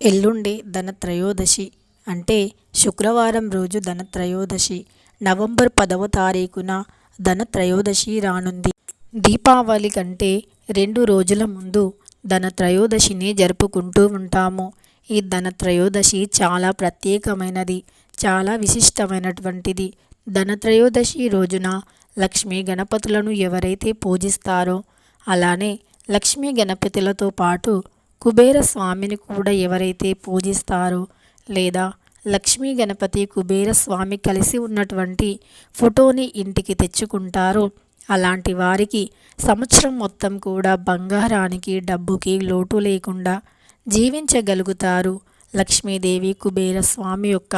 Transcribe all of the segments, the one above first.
ఎల్లుండి ధనత్రయోదశి అంటే శుక్రవారం రోజు ధనత్రయోదశి. నవంబర్ పదవ తారీఖున ధనత్రయోదశి రానుంది. దీపావళి కంటే రెండు రోజుల ముందు ధనత్రయోదశిని జరుపుకుంటూ ఉంటాము. ఈ ధనత్రయోదశి చాలా ప్రత్యేకమైనది చాలా విశిష్టమైనటువంటిది. ధనత్రయోదశి రోజున లక్ష్మీ గణపతులను ఎవరైతే పూజిస్తారో అలానే లక్ష్మీ గణపతులతో పాటు కుబేర స్వామిని కూడా ఎవరైతే పూజిస్తారో లేదా లక్ష్మీ గణపతి కుబేర స్వామి కలిసి ఉన్నటువంటి ఫోటోని ఇంటికి తెచ్చుకుంటారో అలాంటి వారికి సంవత్సరం మొత్తం కూడా బంగారానికి డబ్బుకి లోటు లేకుండా జీవించగలుగుతారు. లక్ష్మీదేవి కుబేర స్వామి యొక్క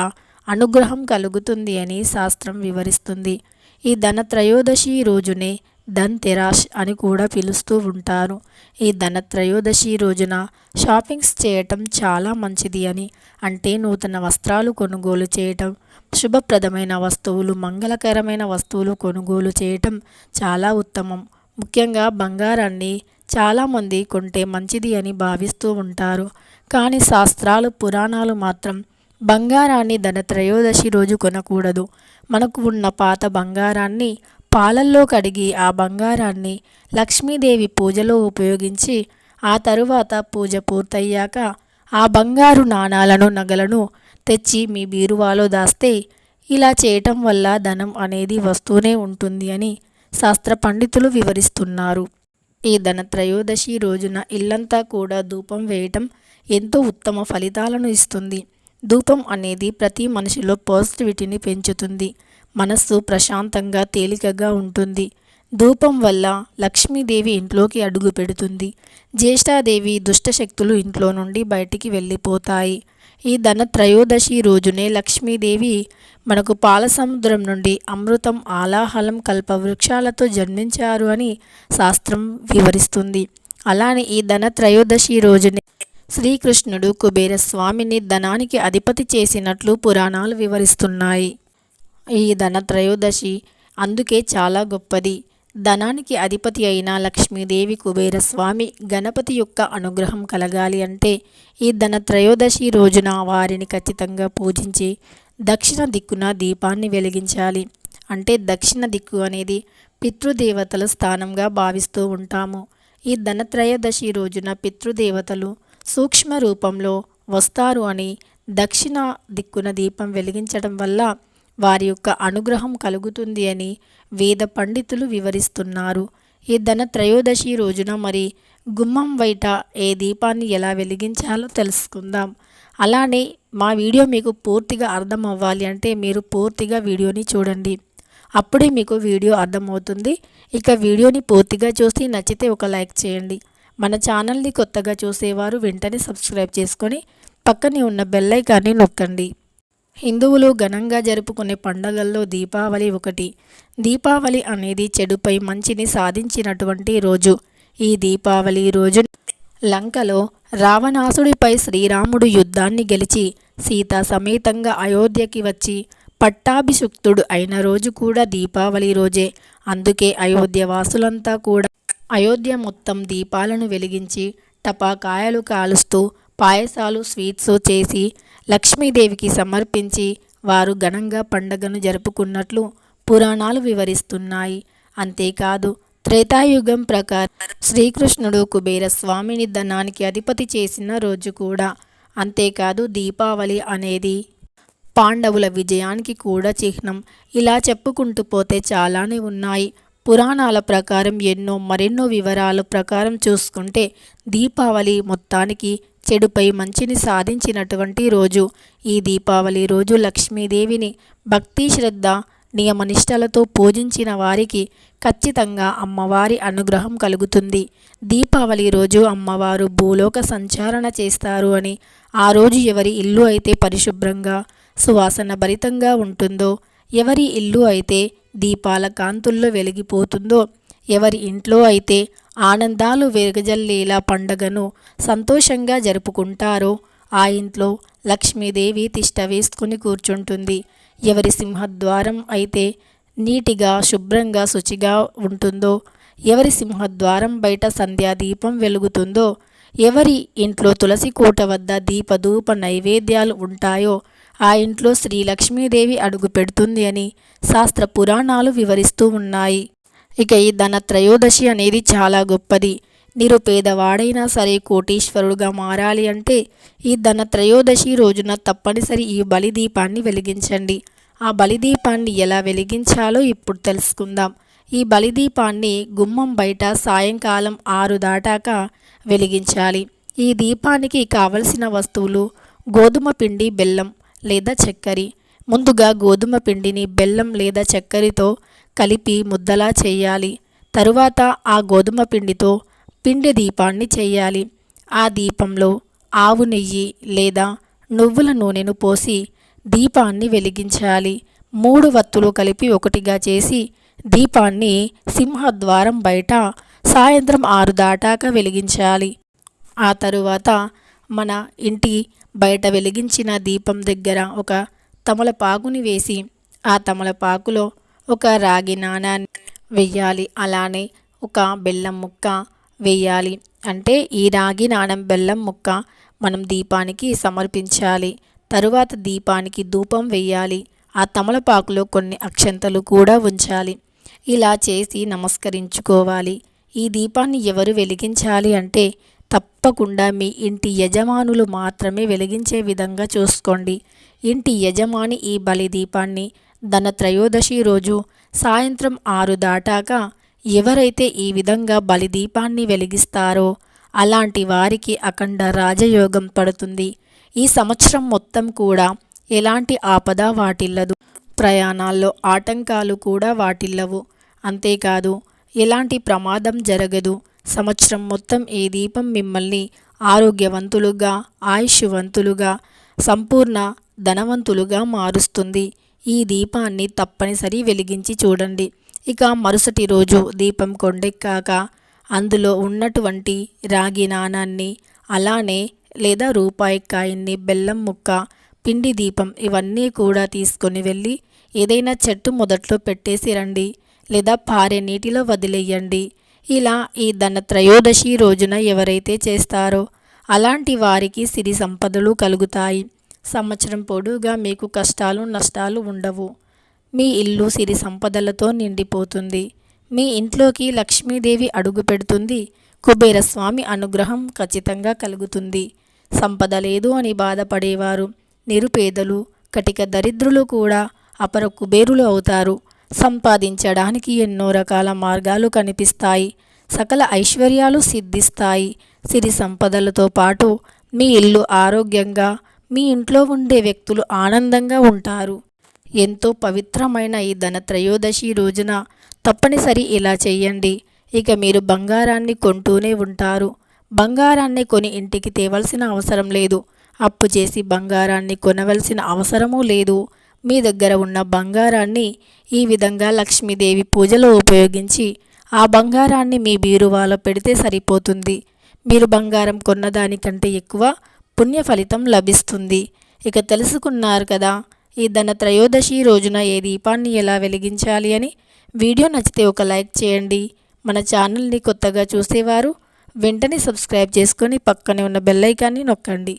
అనుగ్రహం కలుగుతుంది అని శాస్త్రం వివరిస్తుంది. ఈ ధన త్రయోదశి రోజునే ధన్ తెరాష్ అని కూడా పిలుస్తూ ఉంటారు. ఈ ధనత్రయోదశి రోజున షాపింగ్స్ చేయటం చాలా మంచిది అని అంటే నూతన వస్త్రాలు కొనుగోలు చేయటం శుభప్రదమైన వస్తువులు మంగళకరమైన వస్తువులు కొనుగోలు చేయటం చాలా ఉత్తమం. ముఖ్యంగా బంగారాన్ని చాలామంది కొంటే మంచిది అని భావిస్తూ ఉంటారు. కానీ శాస్త్రాలు పురాణాలు మాత్రం బంగారాన్ని ధనత్రయోదశి రోజు కొనకూడదు. మనకు ఉన్న పాత బంగారాన్ని పాలల్లో కడిగి ఆ బంగారాన్ని లక్ష్మీదేవి పూజలో ఉపయోగించి ఆ తరువాత పూజ పూర్తయ్యాక ఆ బంగారు నాణాలను నగలను తెచ్చి మీ బీరువాలో దాస్తే ఇలా చేయటం వల్ల ధనం అనేది వస్తూనే ఉంటుంది అని శాస్త్ర పండితులు వివరిస్తున్నారు. ఈ ధనత్రయోదశి రోజున ఇల్లంతా కూడా ధూపం వేయటం ఎంతో ఉత్తమ ఫలితాలను ఇస్తుంది. ధూపం అనేది ప్రతి మనిషిలో పాజిటివిటీని పెంచుతుంది. మనస్సు ప్రశాంతంగా తేలికగా ఉంటుంది. ధూపం వల్ల లక్ష్మీదేవి ఇంట్లోకి అడుగు పెడుతుంది. జ్యేష్ఠాదేవి దుష్టశక్తులు ఇంట్లో నుండి బయటికి వెళ్ళిపోతాయి. ఈ ధన త్రయోదశి రోజునే లక్ష్మీదేవి మనకు పాలసముద్రం నుండి అమృతం ఆలాహలం కల్పవృక్షాలతో జన్మించారు అని శాస్త్రం వివరిస్తుంది. అలానే ఈ ధన త్రయోదశి రోజునే శ్రీకృష్ణుడు కుబేర స్వామిని ధనానికి అధిపతి చేసినట్లు పురాణాలు వివరిస్తున్నాయి. ఈ ధనత్రయోదశి అందుకే చాలా గొప్పది. ధనానికి అధిపతి అయిన లక్ష్మీదేవి కుబేరస్వామి గణపతి యొక్క అనుగ్రహం కలగాలి అంటే ఈ ధనత్రయోదశి రోజున వారిని ఖచ్చితంగా పూజించి దక్షిణ దిక్కున దీపాన్ని వెలిగించాలి. అంటే దక్షిణ దిక్కు అనేది పితృదేవతల స్థానంగా భావిస్తూ ఉంటాము. ఈ ధనత్రయోదశి రోజున పితృదేవతలు సూక్ష్మ రూపంలో వస్తారు అని దక్షిణ దిక్కున దీపం వెలిగించడం వల్ల వారి యొక్క అనుగ్రహం కలుగుతుంది అని వేద పండితులు వివరిస్తున్నారు. ఈ ధన త్రయోదశి రోజున మరి గుమ్మం బయట ఏ దీపాన్ని ఎలా వెలిగించాలో తెలుసుకుందాం. అలానే మా వీడియో మీకు పూర్తిగా అర్థం అవ్వాలి అంటే మీరు పూర్తిగా వీడియోని చూడండి. అప్పుడే మీకు వీడియో అర్థమవుతుంది. ఇక వీడియోని పూర్తిగా చూసి నచ్చితే ఒక లైక్ చేయండి. మన ఛానల్ని కొత్తగా చూసేవారు వెంటనే సబ్స్క్రైబ్ చేసుకొని పక్కనే ఉన్న బెల్లైకాన్ని నొక్కండి. హిందువులు ఘనంగా జరుపుకునే పండగల్లో దీపావళి ఒకటి. దీపావళి అనేది చెడుపై మంచిని సాధించినటువంటి రోజు. ఈ దీపావళి రోజు లంకలో రావణాసుడిపై శ్రీరాముడు యుద్ధాన్ని గెలిచి సీత సమేతంగా అయోధ్యకి వచ్చి పట్టాభిషుక్తుడు అయిన రోజు కూడా దీపావళి రోజే. అందుకే అయోధ్య వాసులంతా కూడా అయోధ్య మొత్తం దీపాలను వెలిగించి టపాకాయలు కాలుస్తూ పాయసాలు స్వీట్స్ చేసి లక్ష్మీదేవికి సమర్పించి వారు ఘనంగా పండగను జరుపుకున్నట్లు పురాణాలు వివరిస్తున్నాయి. అంతేకాదు త్రేతాయుగం ప్రకారం శ్రీకృష్ణుడు కుబేర స్వామిని ధనానికి అధిపతి చేసిన రోజు కూడా. అంతేకాదు దీపావళి అనేది పాండవుల విజయానికి కూడా చిహ్నం. ఇలా చెప్పుకుంటూ పోతే చాలానే ఉన్నాయి. పురాణాల ప్రకారం ఎన్నో మరెన్నో వివరాల ప్రకారం చూసుకుంటే దీపావళి మొత్తానికి చెడుపై మంచిని సాధించినటువంటి రోజు. ఈ దీపావళి రోజు లక్ష్మీదేవిని భక్తి శ్రద్ధ నియమనిష్టలతో పూజించిన వారికి ఖచ్చితంగా అమ్మవారి అనుగ్రహం కలుగుతుంది. దీపావళి రోజు అమ్మవారు భూలోక సంచారణ చేస్తారు అని ఆ రోజు ఎవరి ఇల్లు అయితే పరిశుభ్రంగా సువాసన భరితంగా ఉంటుందో ఎవరి ఇల్లు అయితే దీపాల కాంతుల్లో వెలిగిపోతుందో ఎవరి ఇంట్లో అయితే ఆనందాలు వెరగజల్లేలా పండగను సంతోషంగా జరుపుకుంటారో. ఆ ఇంట్లో లక్ష్మీదేవి తిష్ట వేసుకుని కూర్చుంటుంది. ఎవరి సింహద్వారం అయితే నీటిగా శుభ్రంగా శుచిగా ఉంటుందో ఎవరి సింహద్వారం బయట సంధ్యాదీపం వెలుగుతుందో ఎవరి ఇంట్లో తులసి కోట వద్ద దీపధూప నైవేద్యాలు ఉంటాయో ఆ ఇంట్లో శ్రీ లక్ష్మీదేవి అడుగు పెడుతుంది అని శాస్త్ర పురాణాలు వివరిస్తూ ఉన్నాయి. ఇక ఈ ధన త్రయోదశి అనేది చాలా గొప్పది. నిరుపేదవాడైనా సరే కోటీశ్వరుడుగా మారాలి అంటే ఈ ధన త్రయోదశి రోజున తప్పనిసరి ఈ బలిదీపాన్ని వెలిగించండి. ఆ బలిదీపాన్ని ఎలా వెలిగించాలో ఇప్పుడు తెలుసుకుందాం. ఈ బలిదీపాన్ని గుమ్మం బయట సాయంకాలం ఆరు దాటాక వెలిగించాలి. ఈ దీపానికి కావలసిన వస్తువులు గోధుమ పిండి బెల్లం లేదా చక్కెర. ముందుగా గోధుమ పిండిని బెల్లం లేదా చక్కెరతో కలిపి ముద్దలా చేయాలి. తరువాత ఆ గోధుమ పిండితో పిండి దీపాన్ని చేయాలి. ఆ దీపంలో ఆవు నెయ్యి లేదా నువ్వుల నూనెను పోసి దీపాన్ని వెలిగించాలి. మూడు వత్తులు కలిపి ఒకటిగా చేసి దీపాన్ని సింహద్వారం బయట సాయంత్రం ఆరు దాటాక వెలిగించాలి. ఆ తరువాత మన ఇంటి బయట వెలిగించిన దీపం దగ్గర ఒక తమలపాకుని వేసి ఆ తమలపాకులో ఒక రాగి నాణాన్ని వెయ్యాలి. అలానే ఒక బెల్లం ముక్క వేయాలి అంటే ఈ రాగి నాణం బెల్లం ముక్క మనం దీపానికి సమర్పించాలి. తరువాత దీపానికి ధూపం వేయాలి ఆ తమలపాకులో కొన్ని అక్షంతలు కూడా ఉంచాలి. ఇలా చేసి నమస్కరించుకోవాలి. ఈ దీపాన్ని ఎవరు వెలిగించాలి అంటే తప్పకుండా మీ ఇంటి యజమానులు మాత్రమే వెలిగించే విధంగా చూసుకోండి. ఇంటి యజమాని ఈ బలి దీపాన్ని ధన త్రయోదశి రోజు సాయంత్రం ఆరు దాటాక ఎవరైతే ఈ విధంగా బలిదీపాన్ని వెలిగిస్తారో అలాంటి వారికి అఖండ రాజయోగం పడుతుంది. ఈ సంవత్సరం మొత్తం కూడా ఎలాంటి ఆపద వాటిల్లదు. ప్రయాణాల్లో ఆటంకాలు కూడా వాటిల్లవు. అంతేకాదు ఎలాంటి ప్రమాదం జరగదు. సంవత్సరం మొత్తం ఈ దీపం మిమ్మల్ని ఆరోగ్యవంతులుగా ఆయుష్వంతులుగా సంపూర్ణ ధనవంతులుగా మారుస్తుంది. ఈ దీపాన్ని తప్పనిసరి వెలిగించి చూడండి. ఇక మరుసటి రోజు దీపం కొండెక్కాక అందులో ఉన్నటువంటి రాగి నాణాన్ని అలానే లేదా రూపాయి కాయన్ని బెల్లం ముక్క పిండి దీపం ఇవన్నీ కూడా తీసుకొని వెళ్ళి ఏదైనా చెట్టు మొదట్లో పెట్టేసి రండి లేదా పారే నీటిలో వదిలేయండి. ఇలా ఈ ధన త్రయోదశి రోజున ఎవరైతే చేస్తారో అలాంటి వారికి సిరి సంపదలు కలుగుతాయి. సంవత్సరం పొడుగా మీకు కష్టాలు నష్టాలు ఉండవు. మీ ఇల్లు సిరి సంపదలతో నిండిపోతుంది. మీ ఇంట్లోకి లక్ష్మీదేవి అడుగు పెడుతుంది. కుబేరస్వామి అనుగ్రహం ఖచ్చితంగా కలుగుతుంది. సంపద లేదు అని బాధపడేవారు నిరుపేదలు కటిక దరిద్రులు కూడా అపర కుబేరులు అవుతారు. సంపాదించడానికి ఎన్నో రకాల మార్గాలు కనిపిస్తాయి. సకల ఐశ్వర్యాలు సిద్ధిస్తాయి. సిరి సంపదలతో పాటు మీ ఇల్లు ఆరోగ్యంగా మీ ఇంట్లో ఉండే వ్యక్తులు ఆనందంగా ఉంటారు. ఎంతో పవిత్రమైన ఈ ధన త్రయోదశి రోజున తప్పనిసరి ఇలా చేయండి. ఇక మీరు బంగారాన్ని కొంటూనే ఉంటారు. బంగారాన్ని కొని ఇంటికి తేవలసిన అవసరం లేదు. అప్పు చేసి బంగారాన్ని కొనవలసిన అవసరమూ లేదు. మీ దగ్గర ఉన్న బంగారాన్ని ఈ విధంగా లక్ష్మీదేవి పూజలో ఉపయోగించి ఆ బంగారాన్ని మీ బీరువాలో పెడితే సరిపోతుంది. మీరు బంగారం కొన్నదానికంటే ఎక్కువ పుణ్య ఫలితం లభిస్తుంది. ఇక తెలుసుకున్నారు కదా ఈ ధన త్రయోదశి రోజున ఏ దీపాన్ని ఎలా వెలిగించాలి అని? వీడియో నచ్చితే ఒక లైక్ చేయండి. మన ఛానల్ని కొత్తగా చూసేవారు వెంటనే సబ్స్క్రైబ్ చేసుకొని పక్కనే ఉన్న బెల్లైకాన్ని నొక్కండి.